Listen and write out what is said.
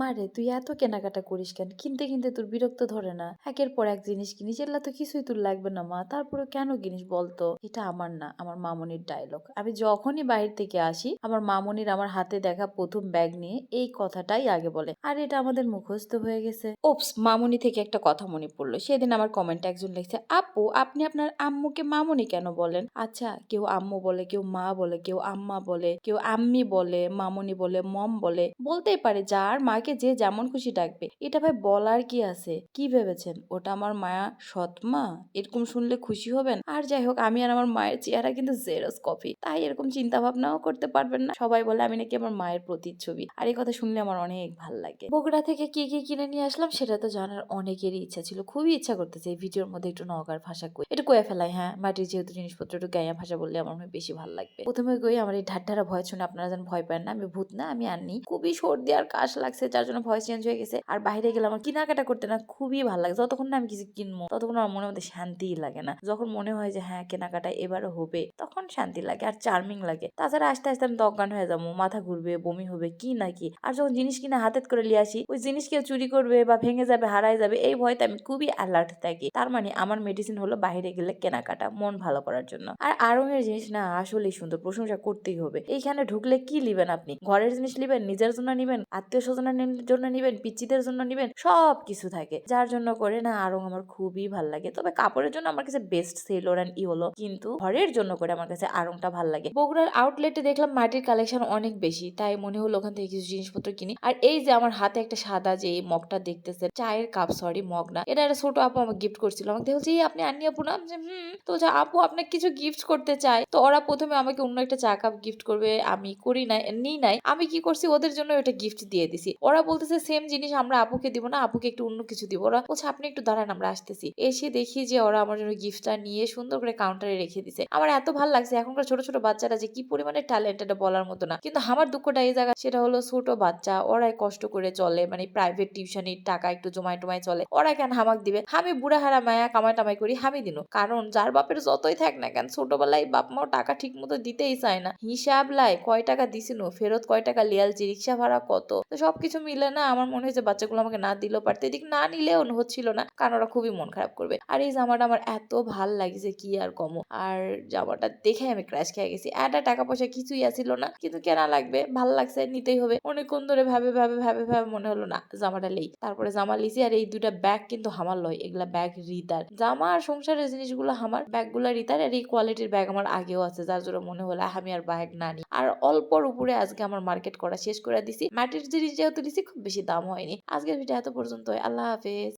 মারে তুই এত কেনাকাটা করিস কেন? কিনতে কিনতে তোর বিরক্ত ধরে না। একের পর এক জিনিস কিনিস, এগুলা তো কিছুই তোর লাগবে না, মা। তারপরে কেন কিনিস বলতো এটা আমার না, আমার মামনির ডায়লগ আমি যখনই বাইরে থেকে আসি, আমার মামনির আমার হাতে দেখা প্রথম ব্যাগ নিয়ে এই কথাটাই আগে বলে। আর এটা আমাদের মুখস্থ হয়ে গেছে। ওপস, মামনি থেকে একটা কথা মনে পড়ল। সেদিন আমার কমেন্টে একজন লিখছে, আপু, আপনি আপনার আম্মুকে মামনি কেন বলেন? আচ্ছা কেউ আম্মু বলে, কেউ মা বলে, কেউ আম্মা বলে, কেউ আম্মি বলে, মামনি বলে, মম বলে। বলতেই পারে, যার মাকে যে যেমন খুশি ডাকবে। এটা ভাই বলার কি আছে? কি ভেবেছেন? ওটা আমার মায়া সৎ মা? এরকম শুনলে খুশি হবেন? আর যাই হোক, আমি আর আমার মায়ের চেহারা কিন্তু জেরস কপি। তাই এরকম চিন্তা ভাবনাও করতে পারবেন না। সবাই বলে আমি নাকি আমার মায়ের প্রতিচ্ছবি। আর এই কথা শুনলে আমার অনেক ভালো লাগে। বগুড়া থেকে কি কি কিনে নিয়ে আসলাম সেটা তো জানার অনেকেরই ইচ্ছা ছিল। খুবই ইচ্ছা করতেছে এই ভিডিওর মধ্যে একটু নগার ভাষা কই। একটু কয়ে ফেলাই হ্যাঁ? মাটির যেহেতু জিনিসপত্র একটু গাইয়া ভাষা বললে আমার মনে বেশি ভালো লাগবে। প্রথমে কই, আমার এই ঢাড্ডারা ভয় শুনে আপনারা যেন ভয় পান না। আমি ভূত না, আমি আননি। খুবই সর্দি আর কাশ লাগছে যার জন্য ভয়েস চেঞ্জ হয়ে গেছে। আর বাইরে গেলে আমার কেনাকাটা করতে না খুবই ভালো লাগে। যতক্ষণ না আমি কিছু কিনবো, ততক্ষণ আমার মনের মধ্যে শান্তিই লাগে না। যখন মনে হয় যে হ্যাঁ কেনাকাটা এবারে হবে, তখন শান্তি লাগে আর চার্মিং লাগে। তাছাড়া আস্তে আস্তে আমি অজ্ঞান হয়ে যাব, মাথা ঘুরবে, বমি হবে, কি না কি। আর যখন জিনিস কিনা হাতের করে লিয়ে আসি, ওই জিনিস কেউ চুরি করবে বা ভেঙে যাবে হারাই যাবে, এই ভয়তে আমি খুবই অ্যালার্ট থাকি। তার মানে আমার মেডিসিন হলো বাইরে গেলে কেনাকাটা, মন ভালো করার জন্য। আর আরঙের জিনিস না আসলেই সুন্দর, প্রশংসা করতেই হবে। এইখানে ঢুকলে কি লিবেন আপনি? ঘরের জিনিস নিবেন, নিজের জন্য নিবেন আত্মীয় স্বজনের জন্য নিবেন পিচ্চিদের জন্য নিবেন সব কিছু থাকে। যার জন্য করে না আরং আমার খুবই ভালো লাগে। তবে কাপড়ের জন্য আমার কাছে বেস্ট সেলোর অ্যান্ড ইওলো কিন্তু ঘরের জন্য করে আমার কাছে আরংটা ভালো লাগে। বগুড়ার আউটলেটে দেখলাম মাটির কালেকশন অনেক বেশি তাই মনে হলো ওখান থেকে কিছু জিনিসপত্র কিনি। আর এই যে আমার হাতে একটা সাদা যে এই মগটা দেখতেছে চায়ের কাপ সরি মগ না এটা একটা ছোট আপু আমাকে গিফট করছিল। আমাকে দেখছি আপনি আনি আপু না? হুম। তো বলছে, আপু আপনাকে কিছু গিফট করতে চাই। তো ওরা প্রথমে আমাকে অন্য একটা চা কাপ গিফট করবে আমি করি নাই নিই নাই। আমি কি করছি ওদের জন্য এটা গিফট দিয়ে দিছি। ওরা বলতেছে সেম জিনিস আমরা আপুকে দিব না আপুকে একটু অন্য কিছু দিব। ওরা বলছে, আপনি একটু দাঁড়ান, আমরা আসতেছি। এসে দেখি যে ওরা আমার জন্য গিফটটা নিয়ে সুন্দর করে কাউন্টারে রেখে দিছে। আমার এত ভালো লাগছে, এখনকার ছোট ছোট বাচ্চারা যে কি পরিমাণে ট্যালেন্ট এটা বলার মতো না। কিন্তু আমার দুঃখটা এই জায়গা সেটা হলো ছোট বাচ্চা, ওরাই কষ্ট করে চলে মানে প্রাইভেট টিউশনির টাকা একটু জমায় টমায় চলে। ওরা কেন হামাক দিবে? আমি বুড়া হারা মায়া কামাই টামাই করি, হামি দিনু। কারণ যার বাপের যতই থাক না কেন, ছোটবেলায় বাপ মাও টাকা ঠিক মতো দিতেই চায় না। হিসাব লাই, কয় টাকা দিছিনু ফেরত কয় টাকা? লিয়ালছি রিক্সা ভাড়া কত? তো সবকিছু মিলে না আমার মনে হয়েছে বাচ্চাগুলো আমাকে না দিলেও পারতে। এদিক না নিলেও হচ্ছিল না, কারণ ওরা খুবই মন খারাপ করবে। আর এই জামাটা আমার এত ভালো লাগিছে কি আর কমো। আর জামাটা দেখে আমি ক্র্যাশ খেয়ে গেছি। একটা টাকা পয়সা কিছুই আসিল না, কিন্তু কেনা লাগবে, ভালো লাগছে, নিতেই হবে। অনেকক্ষণ ধরে ভাবে ভাবে ভাবে ভাবে মনে হলো, না, জামাটা লেই তারপরে জামা লিছি আর এই দুটা ব্যাগ কিন্তু হামার লয়, এগুলা ব্যাগ রিতার। জামা আর সংসারের জিনিসগুলো আমার ব্যাগগুলো রিতার আর এই কোয়ালিটির ব্যাগ আমার আগেও আছে, যার জন্য মনে হলো আমি আর ব্যাগ না নিই। আর অল্পর উপরে আজকে আমার মার্কেট করা শেষ করে দিছি। মাটির জিনিস যেহেতু দিছি খুব বেশি দাম হয়নি। আজকের ভিডিও এত পর্যন্ত আল্লাহ হাফেজ।